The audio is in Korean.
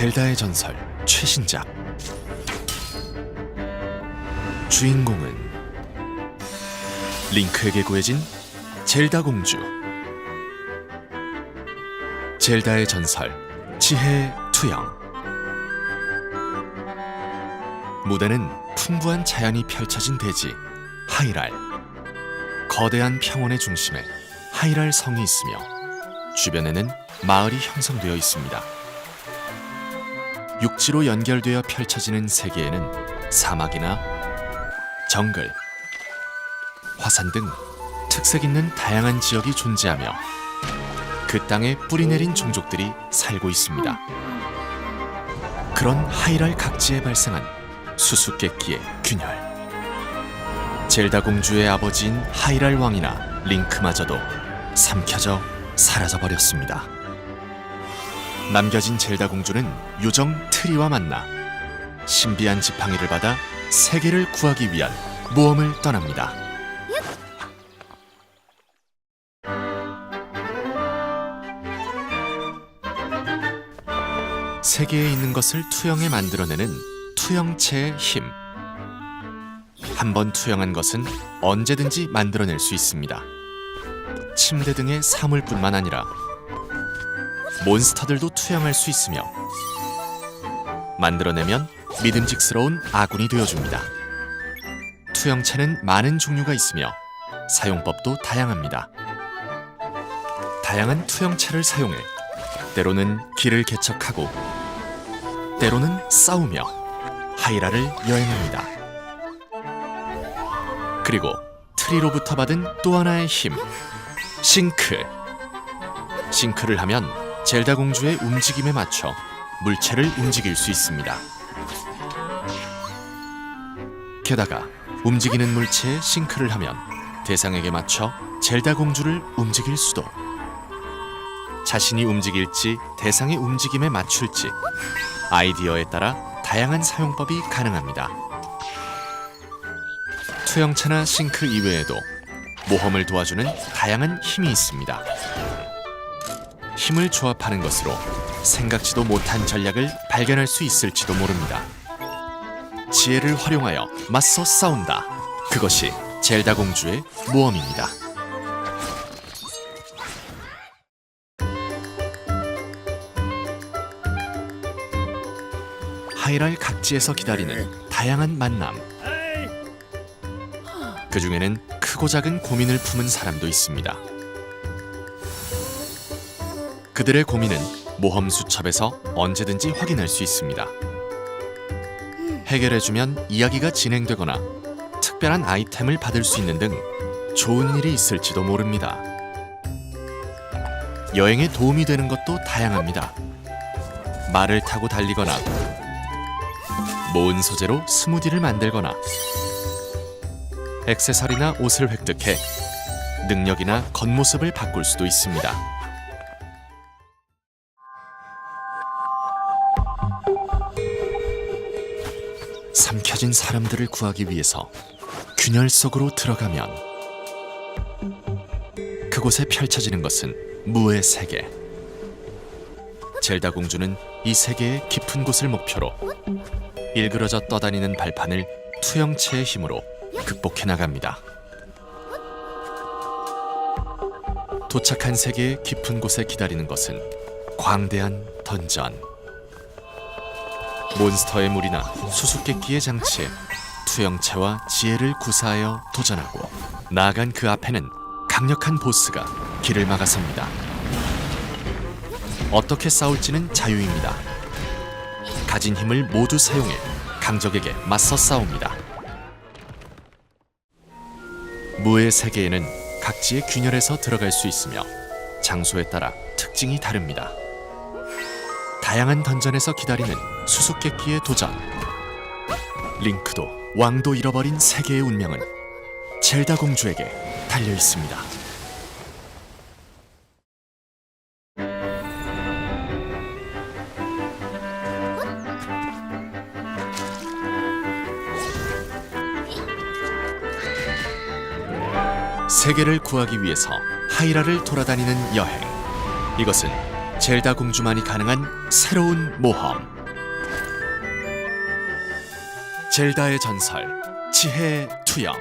젤다의 전설 최신작. 주인공은 링크에게 구해진 젤다 공주. 젤다의 전설 지혜의 투영. 무대는 풍부한 자연이 펼쳐진 대지 하이랄. 거대한 평원의 중심에 하이랄 성이 있으며 주변에는 마을이 형성되어 있습니다. 육지로 연결되어 펼쳐지는 세계에는 사막이나 정글, 화산 등 특색 있는 다양한 지역이 존재하며 그 땅에 뿌리 내린 종족들이 살고 있습니다. 그런 하이랄 각지에 발생한 수수께끼의 균열. 젤다 공주의 아버지인 하이랄 왕이나 링크마저도 삼켜져 사라져 버렸습니다. 남겨진 젤다 공주는 요정 트리와 만나 신비한 지팡이를 받아 세계를 구하기 위한 모험을 떠납니다. 세계에 있는 것을 투영해 만들어내는 투영체의 힘. 한 번 투영한 것은 언제든지 만들어낼 수 있습니다. 침대 등의 사물뿐만 아니라 몬스터들도 투영할 수 있으며 만들어내면 믿음직스러운 아군이 되어줍니다. 투영체는 많은 종류가 있으며 사용법도 다양합니다. 다양한 투영체를 사용해 때로는 길을 개척하고 때로는 싸우며 하이라를 여행합니다. 그리고 트리로부터 받은 또 하나의 힘, 싱크. 싱크를 하면 젤다 공주의 움직임에 맞춰 물체를 움직일 수 있습니다. 게다가 움직이는 물체에 싱크를 하면 대상에게 맞춰 젤다 공주를 움직일 수도. 자신이 움직일지 대상의 움직임에 맞출지 아이디어에 따라 다양한 사용법이 가능합니다. 투영차나 싱크 이외에도 모험을 도와주는 다양한 힘이 있습니다. 힘을 조합하는 것으로 생각지도 못한 전략을 발견할 수 있을지도 모릅니다. 지혜를 활용하여 맞서 싸운다. 그것이 젤다 공주의 모험입니다. 하이랄 각지에서 기다리는 다양한 만남. 그 중에는 크고 작은 고민을 품은 사람도 있습니다. 그들의 고민은 모험 수첩에서 언제든지 확인할 수 있습니다. 해결해주면 이야기가 진행되거나 특별한 아이템을 받을 수 있는 등 좋은 일이 있을지도 모릅니다. 여행에 도움이 되는 것도 다양합니다. 말을 타고 달리거나 모은 소재로 스무디를 만들거나 액세서리나 옷을 획득해 능력이나 겉모습을 바꿀 수도 있습니다. 삼켜진 사람들을 구하기 위해서 균열 속으로 들어가면 그곳에 펼쳐지는 것은 무의 세계. 젤다 공주는 이 세계의 깊은 곳을 목표로 일그러져 떠다니는 발판을 투영체의 힘으로 극복해 나갑니다. 도착한 세계의 깊은 곳에 기다리는 것은 광대한 던전. 몬스터의 물이나 수수께끼의 장치에 투영체와 지혜를 구사하여 도전하고 나아간 그 앞에는 강력한 보스가 길을 막아섭니다. 어떻게 싸울지는 자유입니다. 가진 힘을 모두 사용해 강적에게 맞서 싸웁니다. 무의 세계에는 각지의 균열에서 들어갈 수 있으며 장소에 따라 특징이 다릅니다. 다양한 던전에서 기다리는 수수께끼의 도전. 링크도 왕도 잃어버린 세계의 운명은 젤다 공주에게 달려 있습니다. 세계를 구하기 위해서 하이라를 돌아다니는 여행. 이것은 젤다 공주만이 가능한 새로운 모험. 젤다의 전설 지혜 투영